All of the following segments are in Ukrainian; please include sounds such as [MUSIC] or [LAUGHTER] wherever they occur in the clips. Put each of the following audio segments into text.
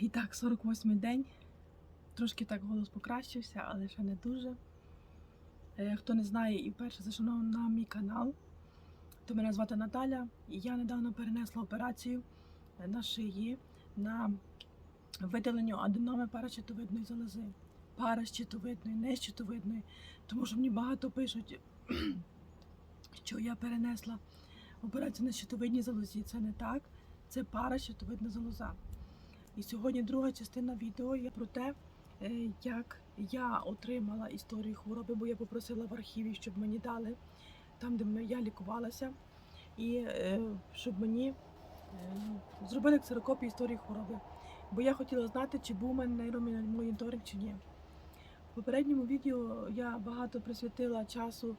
І так, 48-й день. Трошки так голос покращився, але ще не дуже. Е, Хто не знає і вперше зайшов на, мій канал, то мене звати Наталя. Я недавно перенесла операцію е, на шиї на видаленню аденоми паращитовидної залози. Паращитовидної, не щитовидної. Тому що мені багато пишуть, [CLEARS THROAT] що я перенесла операцію на щитовидній залозі. Це не так, це паращитовидна залоза. І сьогодні друга частина відео є про те, е, як я отримала історію хвороби, бо я попросила в архіві, щоб мені дали там, де я лікувалася, і е, щоб мені е, зробили ксерокопію історії хвороби. Бо я хотіла знати, чи був у мене нейромоніторинг чи ні. В попередньому відео я багато присвятила часу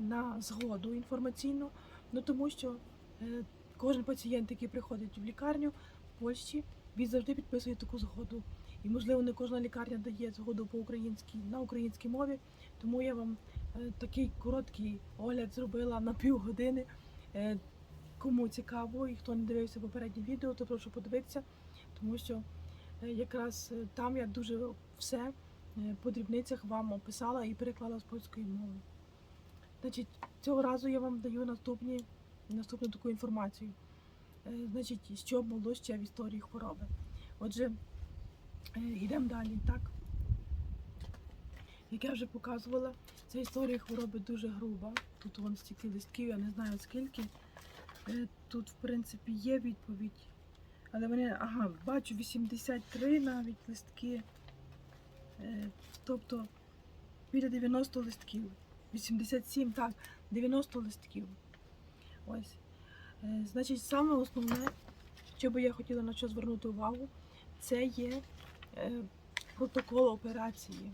на згоду інформаційну, ну тому що кожен пацієнт, який приходить в лікарню в Польщі, він завжди підписує таку згоду. І, можливо, не кожна лікарня дає згоду по українській на українській мові. Тому я вам е, такий короткий огляд зробила на півгодини. Е, кому цікаво і хто не дивився попереднє відео, то прошу подивитися, тому що е, якраз там я дуже все по дрібницях вам описала і переклала з польської мови. Значить, цього разу я вам даю наступні, наступну таку інформацію. Е, Значить, що було ще в історії хвороби. Отже, е, йдемо далі, так? Як я вже показувала, ця історія хвороби дуже груба. Тут вон стільки листків, я не знаю скільки. Е, Тут, в принципі, є відповідь. Але вони, ага, бачу 83 навіть листки. Тобто біля 90 листків. 87, так, 90 листків. Ось. Е, Значить, саме основне, що би я хотіла на що звернути увагу, це є е, протокол операції.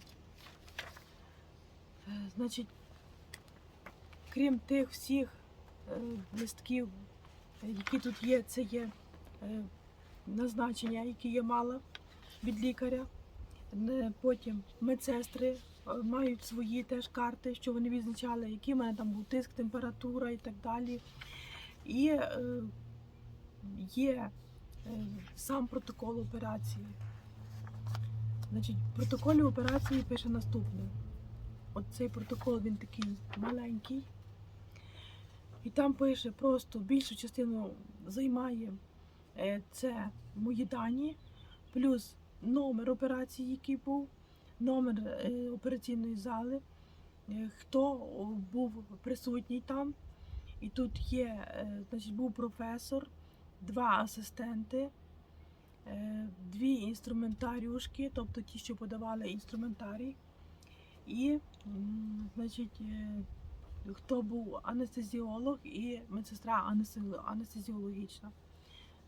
Е, Значить, крім тих всіх листків, які тут є, це є назначення, які я мала від лікаря. Потім медсестри мають свої теж карти, що вони відзначали, який в мене там був тиск, температура і так далі. І е, є е, сам протокол операції. Значить, в протоколі операції пише наступне. От цей протокол він такий маленький. І там пише просто більшу частину займає е, це мої дані, плюс номер операції, який був, номер операційної зали, хто був присутній там. І тут є, е, значить, був професор, два асистенти, е, дві інструментаріушки, тобто ті, що подавали інструментарій. І, значить, е, хто був анестезіолог і медсестра анестезіологічна.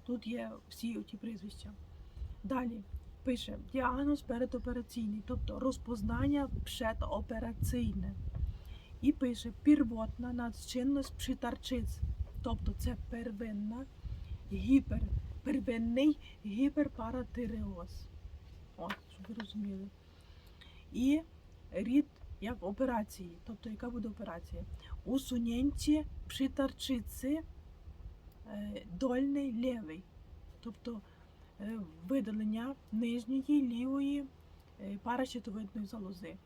Тут є всі ті прізвища. Далі пише діагноз передопераційний, тобто розпознання предопераційне. І пише первотна надчинність притарчиць, тобто це первинна гіпер, первинний гіперпаратиреоз. От, щоб ви розуміли. І рід як операції, тобто яка буде операція? Усуненті притарчиці е, дольний лівий, тобто е, видалення нижньої лівої е, паращитовидної залози.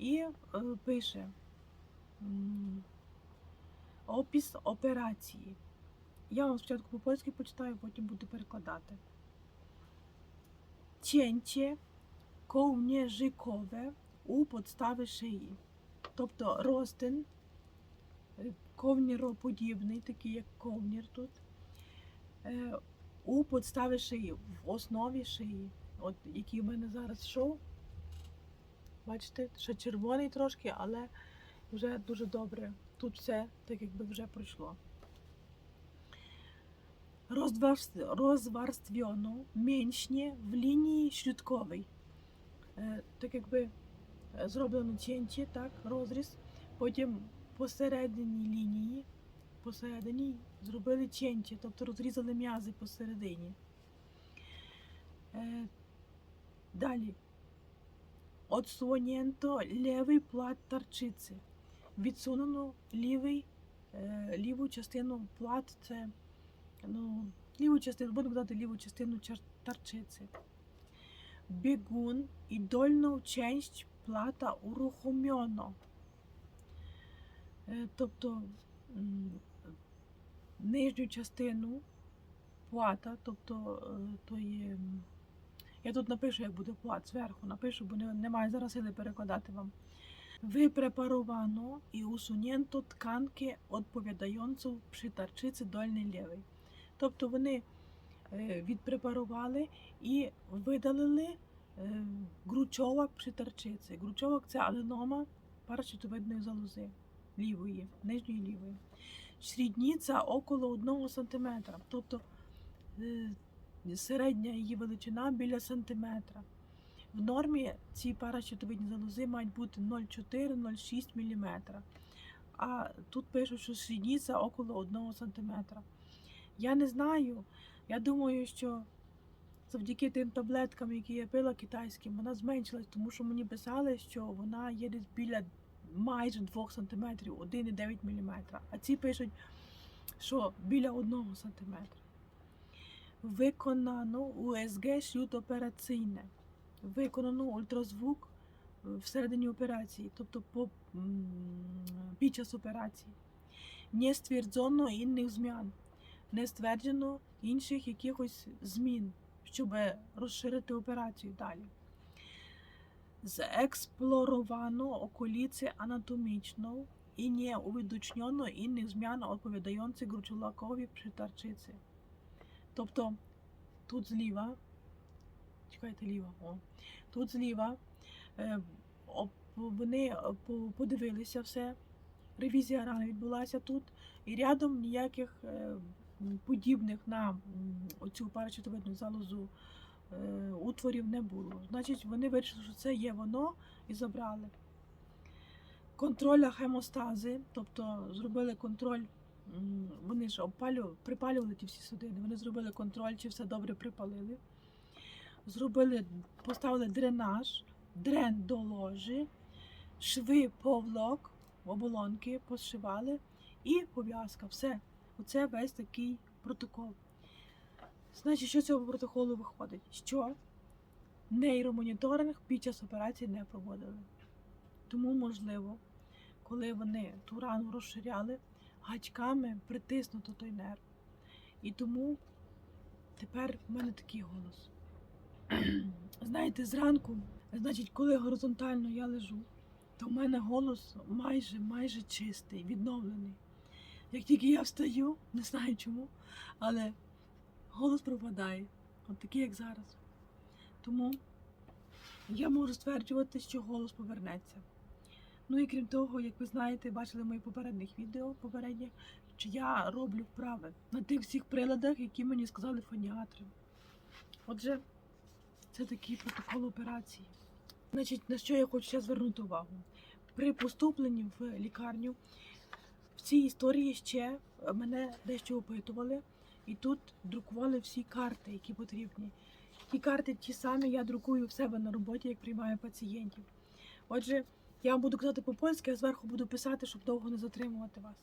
І е, пише опис операції. Я вам спочатку по-польськи почитаю, потім буду перекладати. Cięcie kołnierzykowe у podstawy шиї. Тобто ростин е, ковніроподібний, такий як ковнір тут, е, у подставі шиї, в основі шиї. От який в мене зараз шов. Бачите, ще червоний трошки, але вже дуже добре. Тут все так якби вже пройшло. Розварст- Розварствьоно меншні в лінії шлютковій. Е, Так якби е, зроблено cięcie, так, розріз. Потім посередині лінії, посередині зробили cięcie, тобто розрізали м'язи посередині. Е, Далі. Отсунєнто лівий плат тарчиці. Відсунено лівий, е, ліву частину плат, це ну, ліву частину, будемо казати ліву частину тарчиці. Бігун і дольну часть плата урухомьоно. Е, Тобто нижню частину плата, тобто е, то є. Я тут напишу, як буде плат, зверху напишу, бо немає зараз сили перекладати вам. Випрепаровано і усунєнто тканки przy tarczycy дольний лівий. Тобто вони е, відпрепарували і видалили е, гручовок при тарчиці. Гручовок це аденома паращитовидної залози лівої, нижньої лівої. Шрідниця около 1 см. Тобто е, середня її величина біля сантиметра. В нормі ці паращитовидні залози мають бути 0,4-0,6 мм. А тут пишуть, що шрідниця около 1 см. Я не знаю. Я думаю, що завдяки тим таблеткам, які я пила китайським, вона зменшилась, тому що мені писали, що вона є десь біля майже 2 см, 1,9 мм. А ці пишуть, що біля 1 см. Виконано УСГ шлют операційне. Виконано ультразвук всередині операції, тобто по, під час операції. Не стверджено інних змін, не стверджено інших якихось змін, щоб розширити операцію далі. Зексплоровано околиці анатомічно і не увідочнено інних змін, відповідаючих гручулакові при тарчиці. Тобто тут зліва, чекайте ліва, о, тут зліва е, вони е, подивилися все, ревізія рани відбулася тут, і рядом ніяких е, подібних на оцю парачутовидну залозу утворів не було. Значить, вони вирішили, що це є воно і забрали. Контроля хемостази, тобто зробили контроль, вони ж обпалювали, припалювали ті всі судини, вони зробили контроль, чи все добре припалили. Зробили, поставили дренаж, дрен до ложі, шви повлок, оболонки пошивали і пов'язка. Все. Оце весь такий протокол. Значить, що з цього протоколу виходить? Що нейромоніторинг під час операції не проводили. Тому, можливо, коли вони ту рану розширяли, гачками притиснуто той нерв. І тому тепер в мене такий голос. [CLEARS THROAT] Знаєте, зранку, значить, коли горизонтально я лежу, то в мене голос майже майже чистий, відновлений. Як тільки я встаю, не знаю чому, але голос пропадає, от такий, як зараз. Тому я можу стверджувати, що голос повернеться. Ну і крім того, як ви знаєте, бачили в моїх попередніх відео попередніх, що я роблю вправи на тих всіх приладах, які мені сказали фоніатри. Отже, це такий протокол операції. Значить, на що я хочу ще звернути увагу? При поступленні в лікарню в цій історії ще мене дещо опитували, і тут друкували всі карти, які потрібні. Ті карти ті самі я друкую в себе на роботі, як приймаю пацієнтів. Отже, я вам буду казати по-польськи, а зверху буду писати, щоб довго не затримувати вас.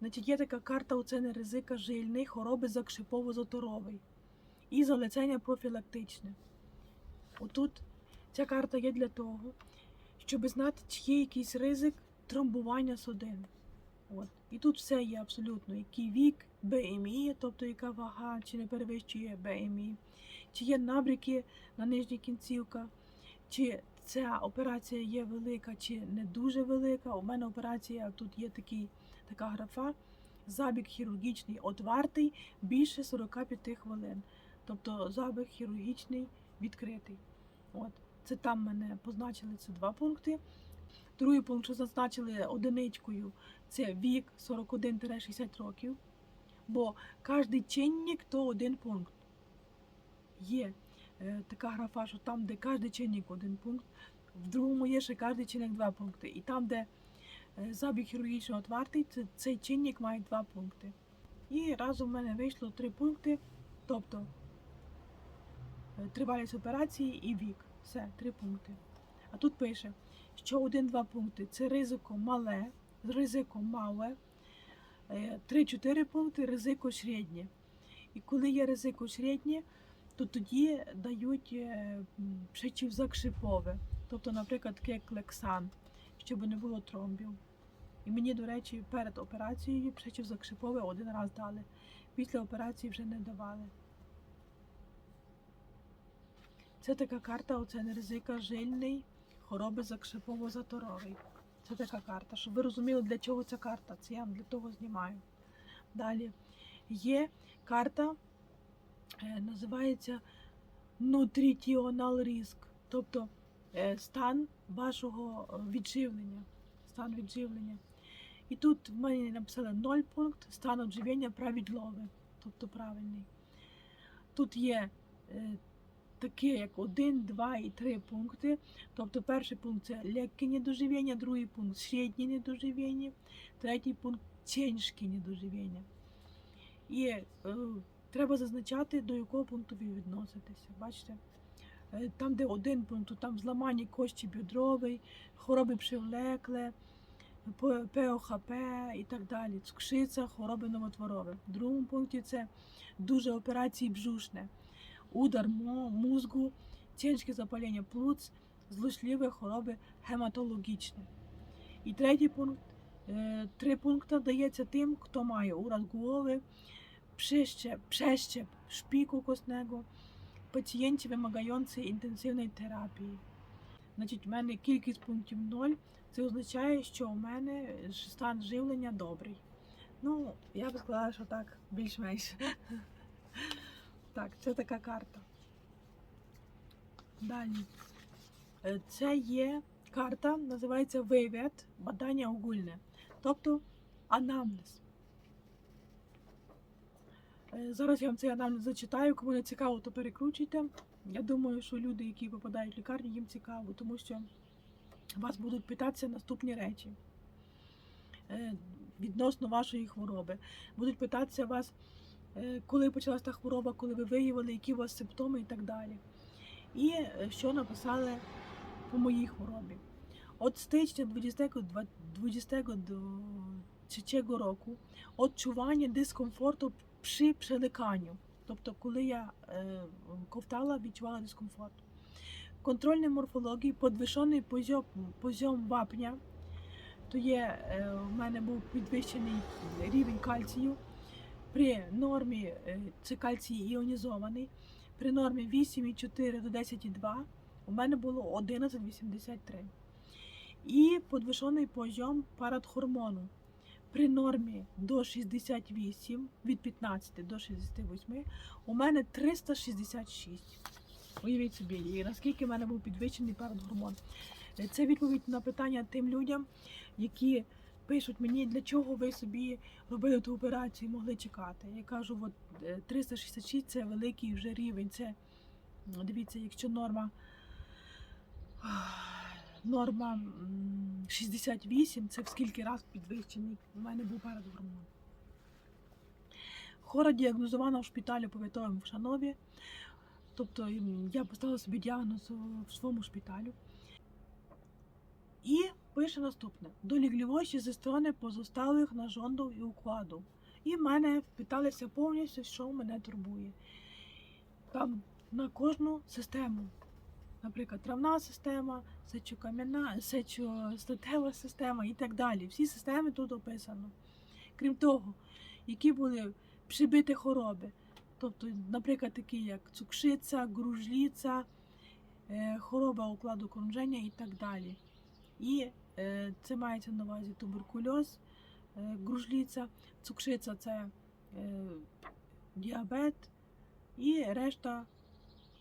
Значить, є така карта оцени ризика жильної хвороби закшипово-заторовий і залицення профілактичне. Отут ця карта є для того, щоб знати, чи є якийсь ризик тромбування судин. От. І тут все є абсолютно, який вік, БМІ, тобто яка вага, чи не перевищує БМІ, чи є набряки на нижніх кінцівках, чи ця операція є велика, чи не дуже велика. У мене операція тут є такий, така графа, забіг хірургічний отвартий більше 45 хвилин. Тобто забіг хірургічний відкритий. От. Це там мене позначили це два пункти. Другий пункт, що зазначили одиничкою, це вік 41-60 років. Бо кожний чинник то один пункт. Є така графа, що там, де кожний чинник один пункт, в другому є ще кожний чинник два пункти. І там, де е, забіг хірургічного отвартий, це, цей чинник має два пункти. І разом в мене вийшло три пункти, тобто е, тривалість операції і вік. Все, три пункти. А тут пише, що один-два пункти це ризико мале, ризико мале, е, три-чотири пункти ризико середнє. І коли є ризико середнє, то тоді дають е, м. Тобто, наприклад, як лексан, щоб не було тромбів. І мені, до речі, перед операцією пшичівзакшипове один раз дали. Після операції вже не давали. Це така карта, ризика жильний, хвороби закшипово-заторовий. Це така карта. Щоб ви розуміли, для чого ця карта. Це я вам для того знімаю. Далі є карта, називається Nutritional Risk, тобто е, стан вашого е, відживлення. Стан відживлення. І тут в мене написали 0 пункт, стан відживлення правідлове, тобто правильний. Тут є е, таке, як 1, 2 і 3 пункти. Тобто перший пункт це легке недоживлення, другий пункт середнє недоживлення, третій пункт тяжке недоживлення. І е, треба зазначати, до якого пункту ви відноситеся. Бачите? Е, Там, де один пункт, там зламані кості бідровий, хвороби привлекле, П- ПОХП і так далі, цукшиця, хвороби новотворові. В другому пункті це дуже операції бжушне, удар мо- мозку, тяжке запалення плуц, злочліві хвороби гематологічні. І третій пункт. е, Три пункти дається тим, хто має ураз голови, przeszczep, przeszczep szpiku kostnego, пацієнтів вимагаються інтенсивної терапії. Значить, в мене кількість пунктів 0. Це означає, що у мене стан живлення добрий. Ну, я б сказала, що так, більш-менш. Так, це така карта. Далі. Це є карта, називається вивід бадання огульне, тобто анамнез. Е, Зараз я вам цей анамнез зачитаю. Кому не цікаво, то перекручуйте. Я думаю, що люди, які попадають в лікарню, їм цікаво, тому що вас будуть питатися наступні речі е, відносно вашої хвороби. Будуть питатися вас, е, коли почалася та хвороба, коли ви виявили, які у вас симптоми і так далі. І що написали по моїй хворобі. От stycznia 2023 року odczuwanie дискомфорту при приликанню. Тобто, коли я е, ковтала, відчувала дискомфорт. Контрольної морфології підвищений позьом, вапня. То є, е, у мене був підвищений рівень кальцію. При нормі е, це кальцій іонізований. При нормі 8,4 до 10,2 у мене було 11,83. І підвищений позьом парадхормону. При нормі до 68, від 15 до 68, у мене 366. Уявіть собі, і наскільки в мене був підвищений парадгормон. Е, Це відповідь на питання тим людям, які пишуть мені, для чого ви собі робили ту операцію, і могли чекати. Я кажу, от е, 366 це великий вже рівень. Це дивіться, якщо норма норма 68, це в скільки раз підвищений. У мене був парадгормон. Хора діагнозована в шпиталі повітовому в Шанові. Тобто я поставила собі діагноз в своєму шпиталю. І пише наступне: доліглівоші зі сторони позосталих нарządów і укладу. І в мене питалися повністю, що мене турбує. Там на кожну систему. Наприклад, травна система, сечокам'яна, сечостатева система і так далі. Всі системи тут описано. Крім того, які були прибиті хвороби. Тобто, наприклад, такі як цукшиця, гружліця, е, хвороба укладу крунження і так далі. І е, це мається на увазі туберкульоз, е, гружліця, цукшиця це діабет і решта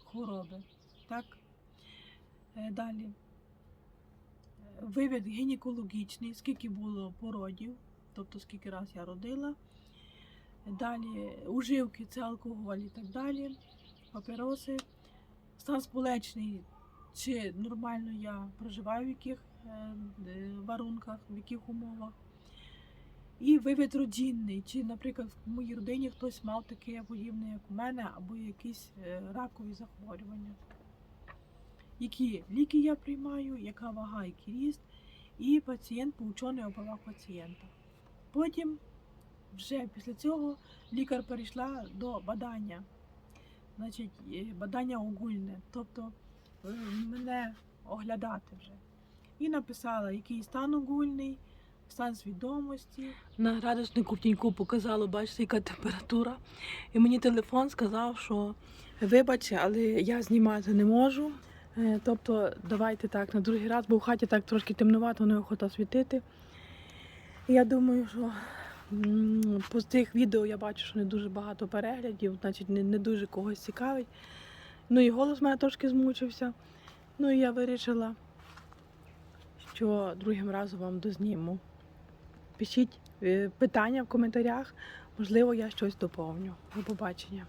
хвороби. Так? Е, далі. Вивід гінекологічний, скільки було породів, тобто скільки раз я родила. Далі уживки, це алкоголь і так далі, папіроси, стан сполечний, чи нормально я проживаю в яких е, е, варунках, в яких умовах. І вивід родинний, чи, наприклад, в моїй родині хтось мав таке подібне, як у мене, або якісь ракові захворювання. Які ліки я приймаю, яка вага, який ріст, і пацієнт поучений у правах пацієнта. Потім вже після цього лікар перейшла до бадання. Значить, е, бадання огульне, тобто е, мене оглядати вже. І написала, який стан огульний, стан свідомості. На градуснику в тіньку показало, бачите, яка температура. І мені телефон сказав, що вибач, але я знімати не можу. Е, Тобто, давайте так, на другий раз, бо в хаті так трошки темнувато, неохота світити. Я думаю, що по тих відео я бачу, що не дуже багато переглядів, значить не, не дуже когось цікавить. Ну і голос мене трошки змучився. Ну і я вирішила, що другим разом вам дозніму. Пишіть е, питання в коментарях, можливо, я щось доповню. До побачення.